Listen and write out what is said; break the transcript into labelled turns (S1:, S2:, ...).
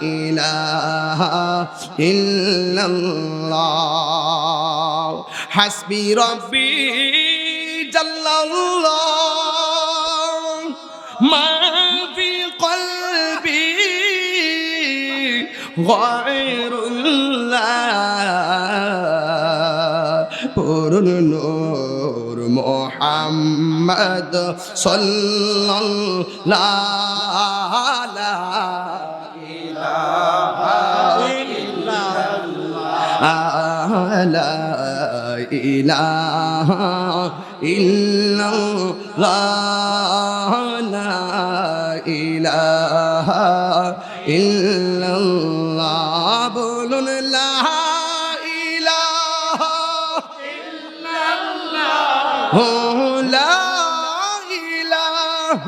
S1: ইলাহা ইল্লাল্লাহ। হাসবি রব্বি জাল্লাল্লাহ। মা ফি কলবি গয়রুল্লাহ। পুরুন নূর মোহাম্মদ সাল্লাল্লাহু لا إله إلا الله لا إله إلا الله بولن لا إله
S2: إلا الله
S1: لا إله